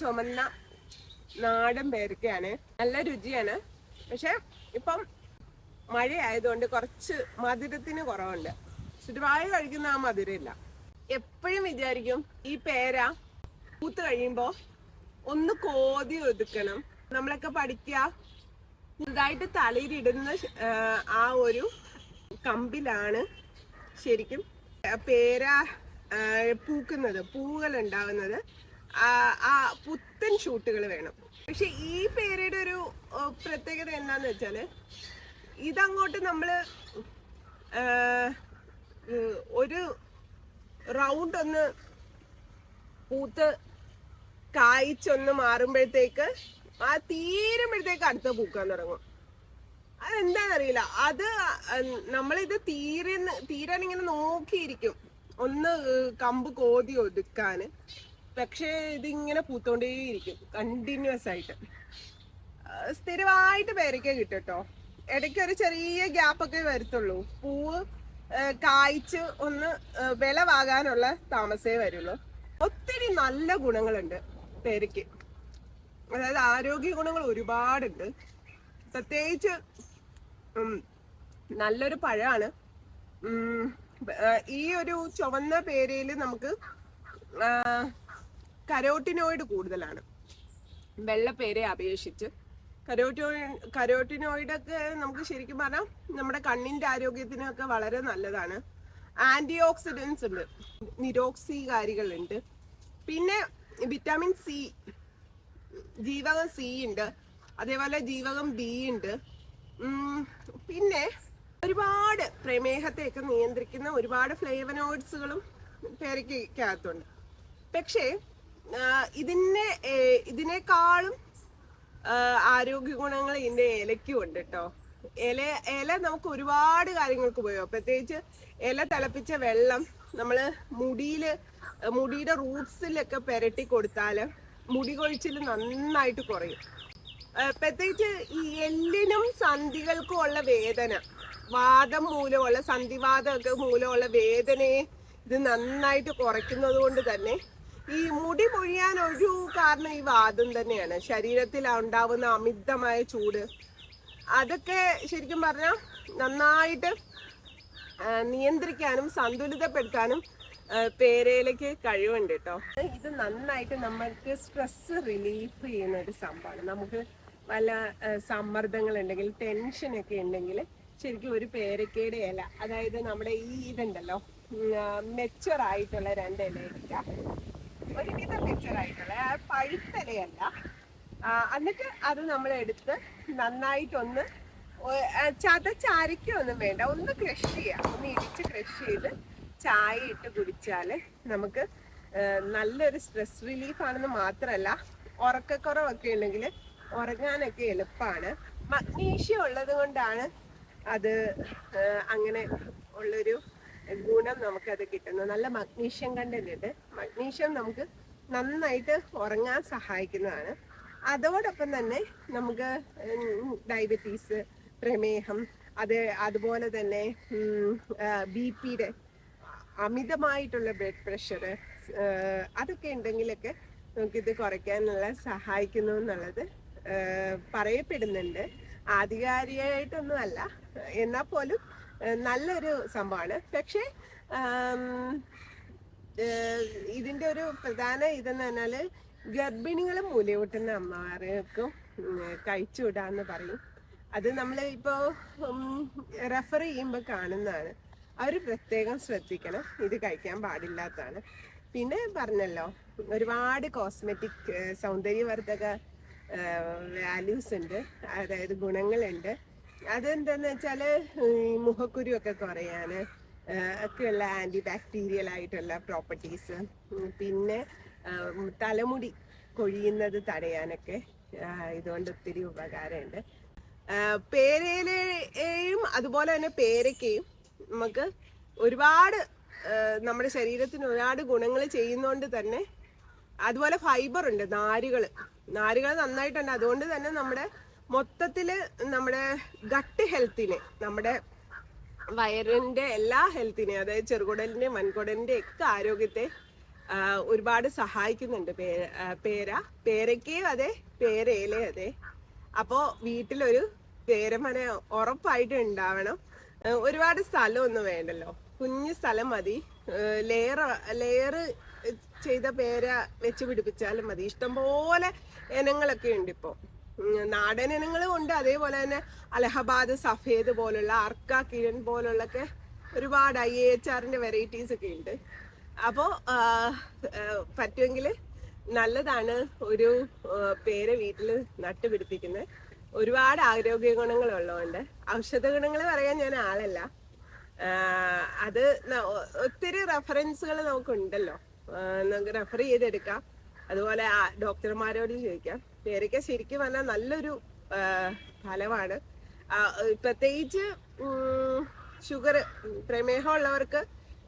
ചുമന്ന നാടൻ പേരക്കയാണ്. നല്ല രുചിയാണ്. പക്ഷെ ഇപ്പം മഴയായതുകൊണ്ട് കുറച്ച് മധുരത്തിന് കുറവുണ്ട്. ചുറ്റുപാട് കഴിക്കുന്ന ആ മധുരമില്ല. എപ്പോഴും വിചാരിക്കും ഈ പേര പൂത്ത് കഴിയുമ്പോൾ ഒന്ന് കോതി ഒതുക്കണം. നമ്മളൊക്കെ പഠിക്കുക പുതുതായിട്ട് തലയിലിടുന്ന ആ, ഒരു കമ്പിലാണ് ശരിക്കും പേര പൂക്കുന്നത് പൂവുകൾ ഉണ്ടാവുന്നത്. ആ പുത്തൻ ഷൂട്ടുകൾ വേണം. പക്ഷെ ഈ പേരയുടെ ഒരു പ്രത്യേകത എന്താന്ന് വെച്ചാൽ ഇതങ്ങോട്ട് ഉം, ഒരു റൗണ്ട് ഒന്ന് പൂത്ത് കായ്ച്ചൊന്ന് മാറുമ്പോഴത്തേക്ക് ആ തീരുമ്പോഴത്തേക്ക് അടുത്ത പൂക്കാൻ തുടങ്ങും. അതെന്താണെന്നറിയില്ല അത് നമ്മളിത് തീരുന്ന തീരാൻ ഇങ്ങനെ നോക്കിയിരിക്കും. ഒന്ന് കമ്പ് കോതി ഒതുക്കാന്. പക്ഷേ ഇതിങ്ങനെ പൂത്തോണ്ടേയിരിക്കും കണ്ടിന്യൂസ് ആയിട്ട്. സ്ഥിരമായിട്ട് പേരയ്ക്ക കിട്ടും കേട്ടോ ഇടയ്ക്ക് ഒരു ചെറിയ ഗ്യാപ്പൊക്കെ വരത്തുള്ളൂ. പൂവ് കായ്ച്ച് ഒന്ന് വിളവാകാനുള്ള താമസേ വരുള്ളൂ. ഒത്തിരി നല്ല ഗുണങ്ങളുണ്ട് പേരയ്ക്ക്. അതായത് ആരോഗ്യ ഗുണങ്ങൾ ഒരുപാടുണ്ട്. പ്രത്യേകിച്ച് നല്ലൊരു പഴമാണ്. ഈ ഒരു ചുവന്ന പേരയിൽ നമുക്ക് കരോട്ടിനോയിഡ് കൂടുതലാണ്. വെള്ളപ്പേരെ അപേക്ഷിച്ച്. കരോട്ടോ കരോട്ടിനോയിഡൊക്കെ നമുക്ക് ശരിക്കും പറഞ്ഞാൽ നമ്മുടെ കണ്ണിന്റെ ആരോഗ്യത്തിനൊക്കെ വളരെ നല്ലതാണ്. ആന്റി ഓക്സിഡൻസ് ഉണ്ട് നിരോക്സികാരികളുണ്ട്. പിന്നെ വിറ്റാമിൻ സി ജീവകം സി ഉണ്ട് അതേപോലെ ജീവകം ബി ഉണ്ട്. പിന്നെ ഒരുപാട് പ്രമേഹത്തെയൊക്കെ നിയന്ത്രിക്കുന്ന ഒരുപാട് ഫ്ലേവനോയിഡ്സുകളും പേരയ്ക്കകത്തുണ്ട്. പക്ഷേ ഇതിനെ ഇതിനേക്കാളും ആരോഗ്യ ഗുണങ്ങൾ ഇതിന്റെ ഇലയ്ക്കും ഉണ്ട് കേട്ടോ ഇല ഇല നമുക്ക് ഒരുപാട് കാര്യങ്ങൾക്ക് ഉപയോഗം. പ്രത്യേകിച്ച് ഇല തിളപ്പിച്ച വെള്ളം നമ്മൾ മുടിയിൽ മുടിയുടെ റൂട്ട്സിലൊക്കെ പെരട്ടി കൊടുത്താൽ മുടി കൊഴിച്ചിൽ നന്നായിട്ട് കുറയും. പ്രത്യേകിച്ച് ഈ എല്ലിനും സന്ധികൾക്കും ഉള്ള വേദന വാദം മൂലമുള്ള സന്ധിവാദമൊക്കെ മൂലമുള്ള വേദനയെ ഇത് നന്നായിട്ട് കുറയ്ക്കുന്നത് കൊണ്ട് തന്നെ ഈ മുടി പൊഴിയാൻ ഒരു കാരണം ഈ വാദം തന്നെയാണ്. ശരീരത്തിൽ ഉണ്ടാവുന്ന അമിതമായ ചൂട്. അതൊക്കെ ശരിക്കും പറഞ്ഞാൽ നന്നായിട്ട് നിയന്ത്രിക്കാനും സന്തുലിതപ്പെടുത്താനും പേരയിലേക്ക് കഴിവുണ്ട് കേട്ടോ ഇത് നന്നായിട്ട് നമ്മൾക്ക് സ്ട്രെസ് റിലീഫ് ചെയ്യുന്ന ഒരു സംഭവമാണ്. നമുക്ക് പല സമ്മർദ്ദങ്ങൾ ഉണ്ടെങ്കിൽ ടെൻഷനൊക്കെ ഉണ്ടെങ്കിൽ ശരിക്കും ഒരു പേരക്കയുടെ ഇല. അതായത് നമ്മുടെ ഈ ഇതുണ്ടല്ലോ മെച്ചുവർ ആയിട്ടുള്ള രണ്ട് ഇല എടുക്കുക ഒരുവിധം മെച്ചുവർ ആയിട്ടുള്ള ആ പഴുത്തലയല്ല. എന്നിട്ട് അത് നമ്മൾ എടുത്ത് നന്നായിട്ടൊന്ന് ചതച്ചരയ്ക്കൊന്നും വേണ്ട. ഒന്ന് ക്രഷ് ചെയ്യാം. ഒന്ന് ഇടിച്ച് ക്രഷ് ചെയ്ത് ചായ ഇട്ട് കുടിച്ചാൽ നമുക്ക് നല്ലൊരു സ്ട്രെസ് റിലീഫാണെന്ന് മാത്രമല്ല ഉറക്കക്കുറവൊക്കെ ഉണ്ടെങ്കിൽ ഉറങ്ങാനൊക്കെ എളുപ്പമാണ് മഗ്നീഷ്യം ഉള്ളത് കൊണ്ടാണ് അത് അങ്ങനെ ഉള്ളൊരു ഗുണം നമുക്കത് കിട്ടുന്നത് നല്ല മഗ്നീഷ്യം കണ്ടന്റ് ഉണ്ട് മഗ്നീഷ്യം നമുക്ക് നന്നായിട്ട് ഉറങ്ങാൻ സഹായിക്കുന്നതാണ്. അതോടൊപ്പം തന്നെ നമുക്ക് ഡയബറ്റീസ് പ്രമേഹം അത് അതുപോലെ തന്നെ ബി പിയുടെ അമിതമായിട്ടുള്ള ബ്ലഡ് പ്രഷർ അതൊക്കെ ഉണ്ടെങ്കിലൊക്കെ നമുക്കിത് കുറയ്ക്കാനുള്ള സഹായിക്കുന്നു എന്നുള്ളത് പറയപ്പെടുന്നുണ്ട്. ആധികാരികമായിട്ടൊന്നും അല്ല എന്നാൽ പോലും നല്ലൊരു സംഭവമാണ്. പക്ഷേ ഇതിന്റെ ഒരു പ്രധാന ഇതെന്ന് പറഞ്ഞാൽ ഗർഭിണികൾ മൂലയൂട്ടുന്ന അമ്മമാർക്കും കഴിച്ചുവിടാന്ന് പറയും. അത് നമ്മൾ ഇപ്പോൾ റെഫർ ചെയ്യുമ്പോൾ കാണുന്നതാണ്. അവർ പ്രത്യേകം ശ്രദ്ധിക്കണം. ഇത് കഴിക്കാൻ പാടില്ലാത്തതാണ്. പിന്നെ പറഞ്ഞല്ലോ ഒരുപാട് കോസ്മെറ്റിക് സൗന്ദര്യവർദ്ധക വാല്യൂസ് ഉണ്ട്. അതായത് ഗുണങ്ങളുണ്ട്. അതെന്താന്ന് വെച്ചാൽ മുഖക്കുരു ഒക്കെ കുറയാന് ഒക്കെയുള്ള ആന്റി ബാക്ടീരിയൽ ആയിട്ടുള്ള പ്രോപ്പർട്ടീസ് പിന്നെ തലമുടി കൊഴിയുന്നത് തടയാനൊക്കെ ഇതുകൊണ്ട് ഒത്തിരി ഉപകാരമുണ്ട്. പേരയിലെയും അതുപോലെ തന്നെ പേരയ്ക്കയും നമുക്ക് ഒരുപാട് നമ്മുടെ ശരീരത്തിന് ഒരുപാട് ഗുണങ്ങൾ ചെയ്യുന്നതുകൊണ്ട് തന്നെ അതുപോലെ ഫൈബർ ഉണ്ട് നാരുകൾ നാരുകൾ നന്നായിട്ടുണ്ട് അതുകൊണ്ട് തന്നെ നമ്മുടെ മൊത്തത്തിൽ നമ്മുടെ ഗട്ട് ഹെൽത്തിനെ നമ്മുടെ വയറിന്റെ എല്ലാ ഹെൽത്തിനെ അതായത് ചെറുകുടലിന്റെ വൻകുടലിന്റെ ഒക്കെ ആരോഗ്യത്തെ ഒരുപാട് സഹായിക്കുന്നുണ്ട് പേര. പേരയ്ക്കയും അതെ പേരയിലെ അതെ. അപ്പോ വീട്ടിലൊരു പേരമന ഉറപ്പായിട്ട് ഉണ്ടാവണം. ഒരുപാട് സ്ഥലമൊന്നും വേണ്ടല്ലോ. കുഞ്ഞ് സ്ഥലം മതി. ലെയർ ലെയർ ചെയ്ത പേര വെച്ച് പിടിപ്പിച്ചാലും മതി. ഇഷ്ടംപോലെ ഇനങ്ങളൊക്കെ ഉണ്ട് ഇപ്പോൾ നാടൻ ഇനങ്ങളും ഉണ്ട്. അതേപോലെ തന്നെ അലഹബാദ് സഫേദ് പോലുള്ള അർക്ക കിഴൻ പോലുള്ളൊക്കെ ഒരുപാട് ഐ എച്ച് ആറിന്റെ വെറൈറ്റീസ് ഒക്കെ ഉണ്ട്. അപ്പോൾ പറ്റുമെങ്കിൽ നല്ലതാണ് ഒരു പേരെ വീട്ടിൽ നട്ടുപിടിപ്പിക്കുന്നത്. ഒരുപാട് ആരോഗ്യ ഗുണങ്ങൾ ഗുണങ്ങളുള്ളതുകൊണ്ട് ഔഷധ ഗുണങ്ങൾ പറയാൻ ഞാൻ ആളല്ല. അത് ഒത്തിരി റെഫറൻസുകൾ നമുക്കുണ്ടല്ലോ. നമുക്ക് റെഫർ ചെയ്തെടുക്കാം. അതുപോലെ ഡോക്ടർമാരോട് ചോദിക്കാം. പേരയ്ക്ക ശരിക്കും പറഞ്ഞാൽ നല്ലൊരു ഫലമാണ്. പ്രത്യേകിച്ച് ഷുഗർ പ്രമേഹം ഉള്ളവർക്ക്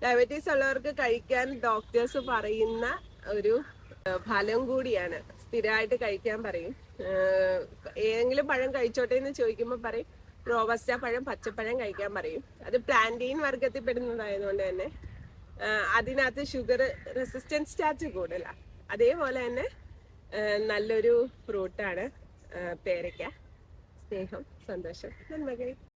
ഡയബറ്റീസ് ഉള്ളവർക്ക് കഴിക്കാൻ ഡോക്ടേഴ്സ് പറയുന്ന ഒരു ഫലം കൂടിയാണ്. സ്ഥിരമായിട്ട് കഴിക്കാൻ പറയും. ഏതെങ്കിലും പഴം കഴിച്ചോട്ടെ എന്ന് ചോദിക്കുമ്പോൾ പറയും. റോബസ്റ്റ പഴം പച്ചപ്പഴം കഴിക്കാൻ പറയും. അത് പ്ലാന്റീൻ വർഗത്തിൽ പെടുന്നതായതുകൊണ്ട് തന്നെ അതിനകത്ത് ഷുഗർ റെസിസ്റ്റൻസ് സ്റ്റാച്ച് കൂടുതലാണ് അതേപോലെ തന്നെ നല്ലൊരു ഫ്രൂട്ടാണ് പേരയ്ക്ക. സ്നേഹം സന്തോഷം നന്മകൾ.